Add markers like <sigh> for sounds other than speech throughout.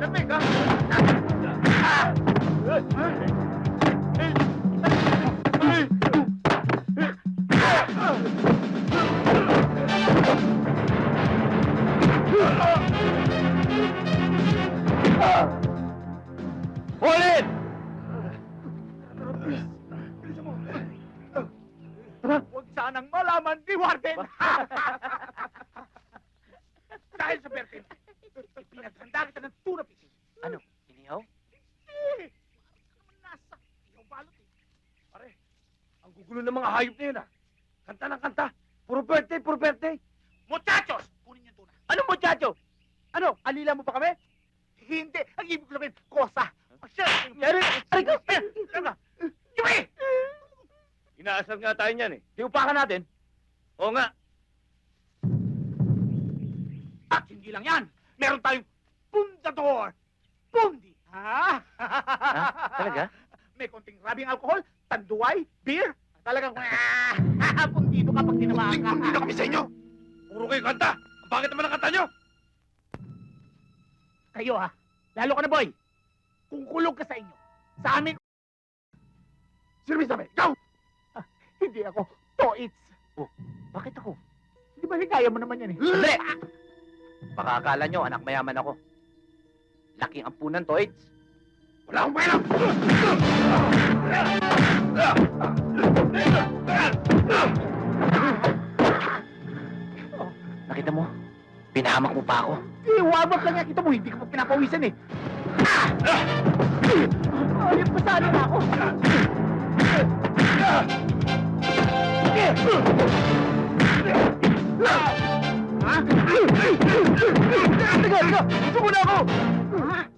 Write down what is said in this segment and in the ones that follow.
Lamig, ha? Kanta ng kanta. Puro birthday, puro birthday. Muchachos! Kunin yung tuna. Ano, muchacho? Ano, alila mo pa kami? Hindi! Ang ibig ko sabihin, kosa. Sir! Yari, aray ko! Jimmy! Inaasar nga tayo niyan, eh. Di upakan natin. Oo nga. At hindi lang yan. Meron tayong pundador. Pundi. <laughs> Ha? Talaga? May konting rabing alcohol, tanduay, beer. Talagang, ah, <laughs> pundido ka pag tinamaan ka. Hindi na kami sa inyo. Puro kayo kanta. Ang bakit naman ang kanta nyo? Kayo ha, lalo ka na boy. Kung kulog ka sa inyo, sa amin, Sino may sabi? Ikaw! hindi ako. Toits. Bakit ako? Di ba ligaya mo naman yan eh? Sandali! Baka akala nyo, anak mayaman ako. Laking ampunan to, Aids. Wala akong pailam! Pinahamak mo pa ako. Eh, wabot lang yan. Kita mo, hindi ka pa pinapawisan eh. Ayun pa sana na ako. Ha? Teka, teka! Gusto na ako! Lamig,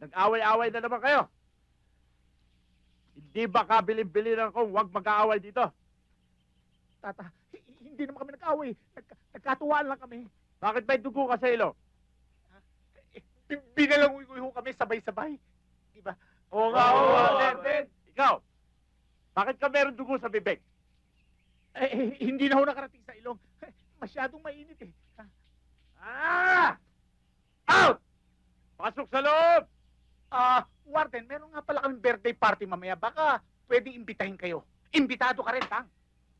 Nag-away-away na naman kayo. Hindi ba kabilin-bilinan kung huwag mag-aaway dito? Tata, hi- hindi naman kami nag-away. Nag- nagkatuwaan lang kami. Bakit may dugo ka sa ilo? B- Binalangoy ko kami sabay-sabay. Oo nga, oo nga. Then, Ikaw, bakit ka meron dugo sa bibig? Eh, eh, hindi na ho nakarating sa ilong. <laughs> Masyadong mainit eh. Ah! Out! Pasok sa loob! Ah, Warden, meron nga pala kaming birthday party mamaya. Baka pwedeng imbitahin kayo. Imbitado ka rin, Tang.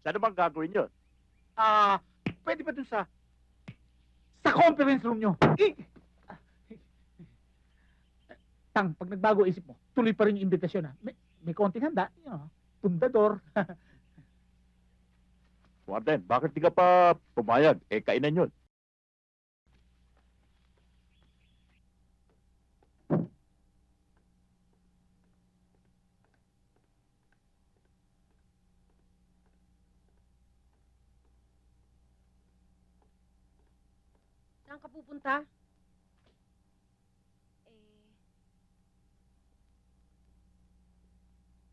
Saan naman gagawin yun? Ah, pwede ba dun sa... Sa conference room nyo? Eh, Tang, pag nagbago isip mo, tuloy pa rin yung imbitasyon ha. May, may konting handa, you know, pundador. <laughs> Warden, bakit di ka pa pumayag? Eh, kainan yun. Pupunta? Eh...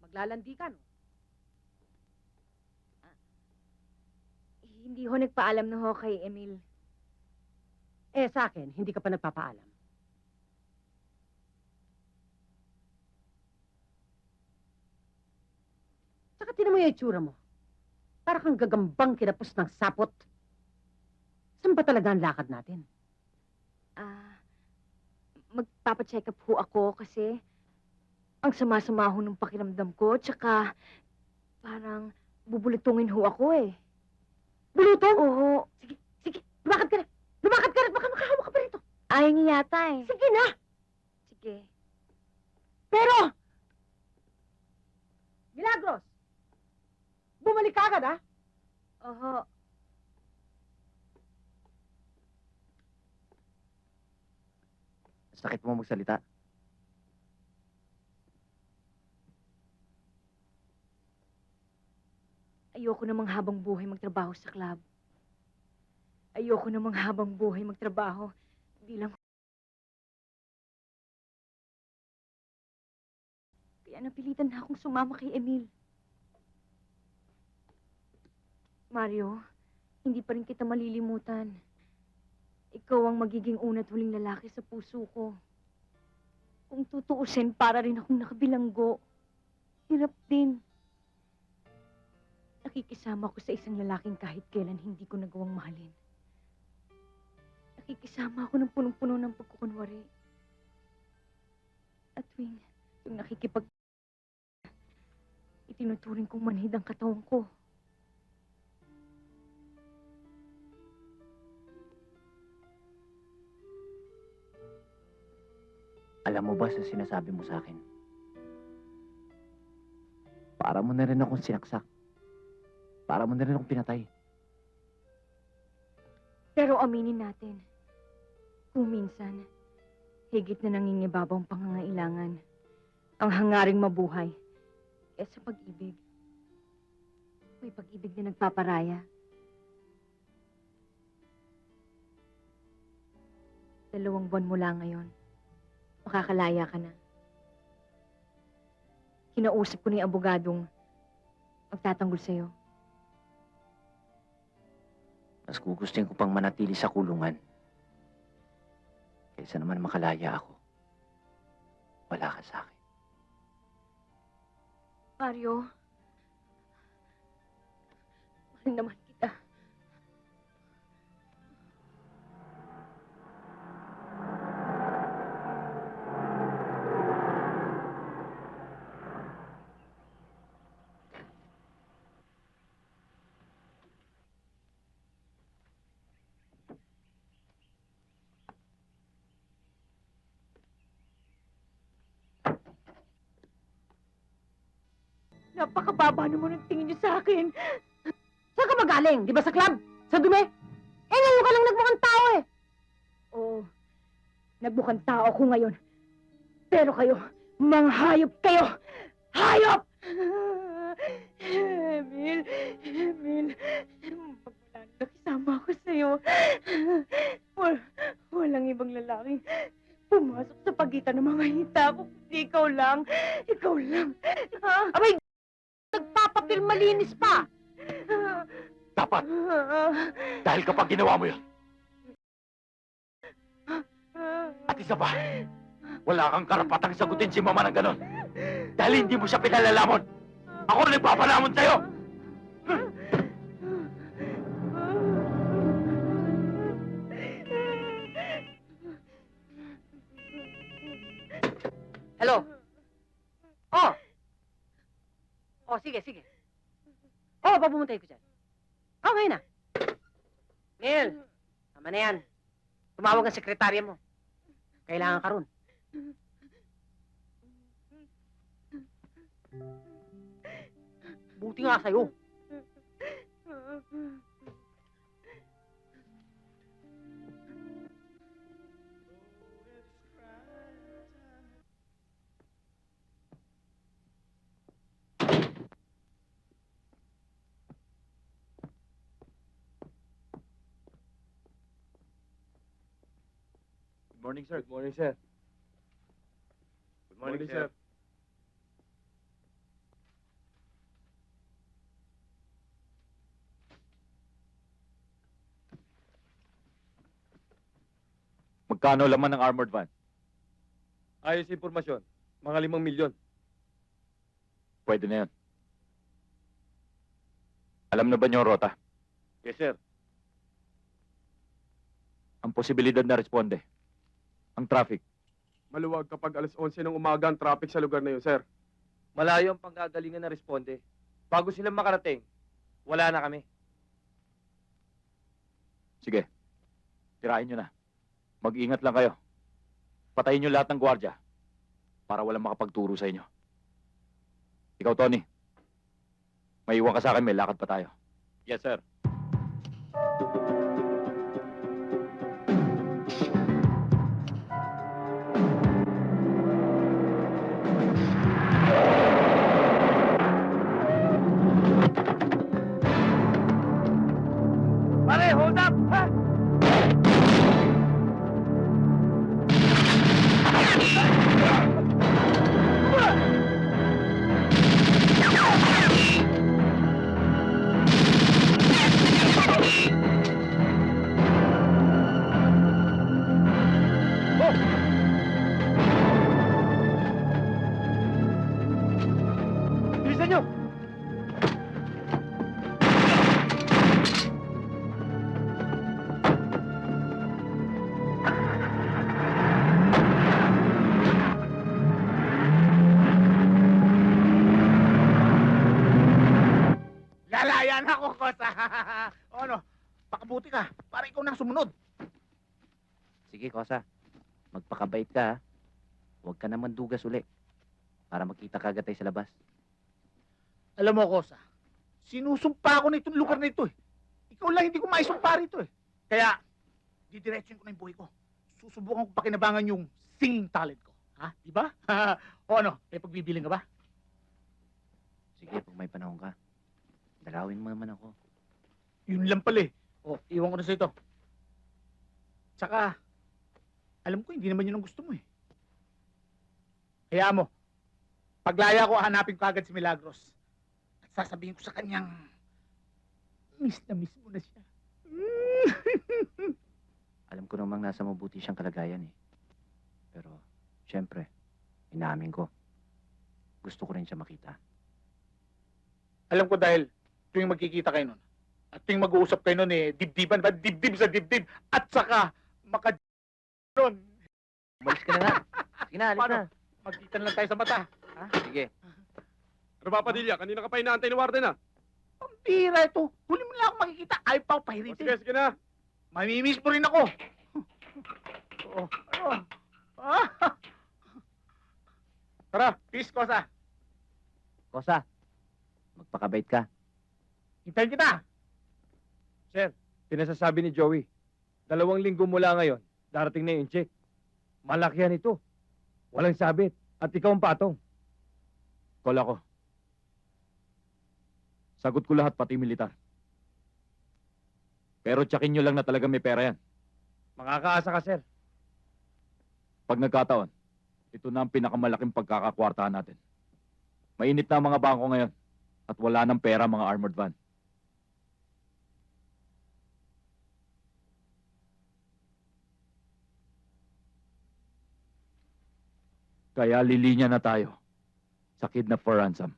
Maglalandi ka, no? Ah, hindi ho nagpaalam na ho kay Emil. Eh, sa akin, hindi ka pa nagpapaalam. Saka tinan mo yung itsura mo. Para kang gagambang kinapos ng sapot. Saan ba talaga ang lakad natin? Ah, magpapacheck up ho ako kasi ang sama-sama ho ng pakiramdam ko, tsaka parang bubulutungin ho ako eh. Bulutong? Oo, Sige, lumakad ka na. Lumakad ka na. Baka makahawa ka pa rito. ayaw niya yata eh. Sige na. Sige. Pero, Milagros, bumalik ka agad, ha? Oho. Sakit mo magsalita. Ayoko namang habang buhay magtrabaho sa club. Ayoko namang habang buhay magtrabaho bilang Kaya napilitan na akong sumama kay Emil. Mario, hindi pa rin kita malilimutan. Ikaw ang magiging una't huling lalaki sa puso ko. Kung tutuusin, para rin akong nakabilanggo. Hirap din. Nakikisama ko sa isang lalaking kahit kailan hindi ko nagawang mahalin. Nakikisama ako ng punong-puno ng pagkukunwari. At tuwing, tuwing nakikipag... Itinuturing kong manhid ang katawan ko. Alam mo ba sa sinasabi mo sa akin? Para mo na rin akong sinaksak. Para mo na rin akong pinatay. Pero aminin natin, kung minsan, higit na nangingibabaw ang pangangailangan, ang hangaring mabuhay, kesa pag-ibig. May pag-ibig na nagpaparaya. Dalawang buwan mula ngayon, makakalaya ka na. Kinausap ko yung abogadong magtatanggol sa'yo. Mas gugustuhin ko pang manatili sa kulungan. Kaysa naman makalaya ako. Wala ka sa akin. Mario, mahal naman Napakababa naman ang tingin niyo sa akin. Saan ka magaling? Di ba sa club? Sa dumi? Eh, ngayon ka lang nagmukhang tao eh. Oo, nagmukhang tao ko ngayon. Pero kayo, mga hayop kayo! Hayop! Emil, Emil, pagmula na nakisama ko sa'yo, wal, walang ibang lalaking pumasok sa pagitan ng mga hita ko. Kundi ikaw lang, ikaw lang. Ha? Abay, nagpapapil malinis pa. Dapat, dahil kapag ginawa mo yun, at isa pa, wala kang karapatang sagutin si mama ng ganon. Dahil hindi mo siya pinalalamon. Ako ang nagpapalamon sa'yo! Oh, sige, sige. Oh, papumuntahin ko dyan. Oh, ngayon na. Neil, tama na yan. Tumawag ang sekretarya mo. Kailangan ka ron. Buti nga sa'yo. Morning, sir. Good morning, sir. Good morning, sir. Magkano laman ng armored van? Ayos impormasyon. Mga limang milyon. Pwede na yan. Alam na ba niyo rota? Yes, sir. ang posibilidad na responde. Ang traffic. Maluwag kapag alas 11 ng umaga ang traffic sa lugar na yun, sir. Malayo ang panggagalingan na responde. Bago sila makarating, wala na kami. Sige. Tirahin nyo na. Mag-ingat lang kayo. Patayin nyo lahat ng gwardya para walang makapagturo sa inyo. Ikaw, Tony. May iwan ka sa akin, may lakad pa tayo. Yes, sir. Ako, Kosa. <laughs> o ano, pakabuti ka. Para ikaw nang sumunod. Sige, Kosa. Magpakabait ka, ha? Huwag ka naman dugas uli. Para makita ka agad tayo sa labas. Alam mo, Kosa, sinusumpa ako na itong lugar na ito eh. Ikaw lang hindi ko maisumpa rito eh. Kaya, didiretsuin ko na yung buhay ko. Susubukan ko pakinabangan yung singing talent ko. Ha? Di ba? <laughs> o ano, may pagbibiling ka ba? Sige, pag may panahon ka. Dalawin mo naman ako. Yun lang pala eh. O, iwan ko na sa ito. Tsaka, alam ko hindi naman yun ang gusto mo eh. Kaya mo, paglaya ko, hanapin ko agad si Milagros. At sasabihin ko sa kanyang, miss na miss mo na siya. <laughs> Alam ko namang nasa mabuti siyang kalagayan eh. Pero, syempre, inamin ko. Gusto ko rin siya makita. Alam ko dahil tuwing magkikita kayo nun, at tuwing mag-uusap kayo nun eh, dibdiban ba? Dibdib sa dibdib. At saka, maka nun, Umalis ka na nga. Sige na, alis Paano? na. magkita na lang tayo sa mata. Ha? Sige. Ano ba, Padilla? Kanina ka pa inaantay ni Warden, ah. Bira ito. Huli mo lang ako makikita. Ayaw pa ako O, pahiritin. sige, sige na. Mamimiss mo rin ako. Oo. Oo. Ah. Tara, peace, Kosa. Kosa, magpakabait ka. Hintayin kita. Pinasasabi ni Joey, dalawang linggo mula ngayon, darating na yung check. Malaki yan ito. Walang sabit. At ikaw ang patong. Call ako. Sagot ko lahat, pati militar. Pero tsakin nyo lang na talaga may pera yan. Makakaasa ka, sir. Pag nagkataon, ito na ang pinakamalaking pagkakakwartahan natin. Mainit na ang mga bangko ngayon at wala ng pera mga armored van. Kaya lilinya na tayo sa kidnap for ransom.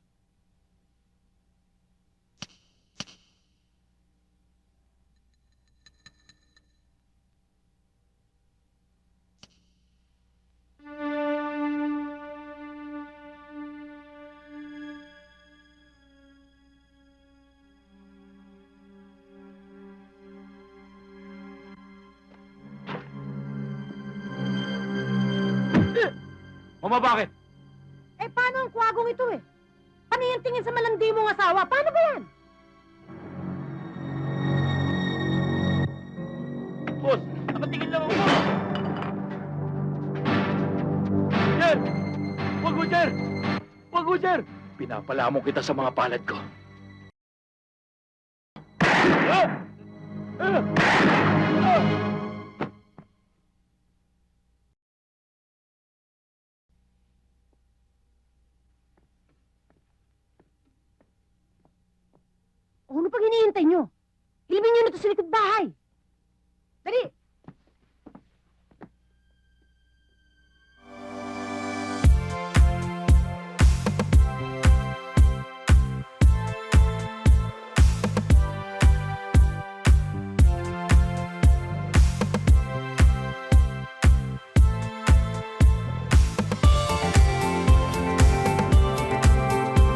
Mama, bakit? Eh, paano ang kwagong ito eh? Paano tingin sa malandi mong asawa? Paano ba yan? Boss, nakatingin lang ako. Sir! Wag mo, sir! Wag mo, sir! Pinapalamon kita sa mga palad ko. Ano pang hinihintay nyo? Ilibin nyo na ito sa likod bahay. Dali!